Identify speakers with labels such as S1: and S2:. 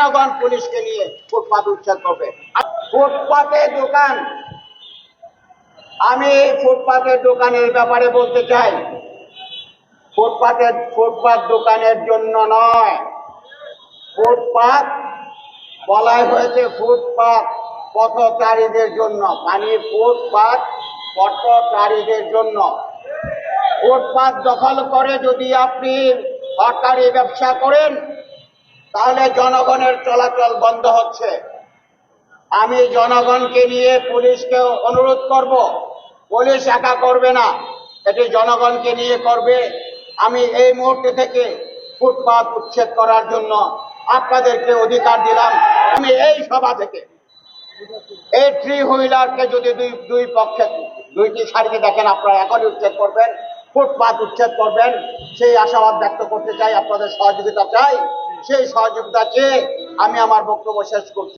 S1: জনগণ পুলিশকে নিয়ে ফুটপাত উচ্ছেদ করবে। ফুটপাতে দোকান, আমি ফুটপাতের দোকানের ব্যাপারে বলতে চাই। ফুটপাতের, ফুটপাত দোকানের জন্য নয়। ফুটপাত বলাই হয়েছে ফুটপাত পথচারীদের জন্য। মানে ফুটপাত পথচারীদের জন্য। ফুটপাত দখল করে যদি আপনি সরকারি ব্যবসা করেন তাহলে জনগণের চলাচল বন্ধ হচ্ছে। আমি জনগণকে নিয়ে পুলিশকে অনুরোধ করব, পুলিশ একা করবে না, এটি জনগণকে নিয়ে করবে। আমি এই মুহূর্তে থেকে ফুটপাত উচ্ছেদ করার জন্য আপনাদেরকে অধিকার দিলাম। আমি এই সভা থেকে এই থ্রি হুইলারকে যদি দুই দুই পক্ষে, দুইটি সারিতে দেখেন আপনারা এখনই উচ্ছেদ করবেন, ফুটপাত উচ্ছেদ করবেন, সেই আশাবাদ ব্যক্ত করতে চাই, আপনাদের সহযোগিতা চাই। সেই সহযোগিতা চেয়ে আমি আমার বক্তব্য শেষ করছি।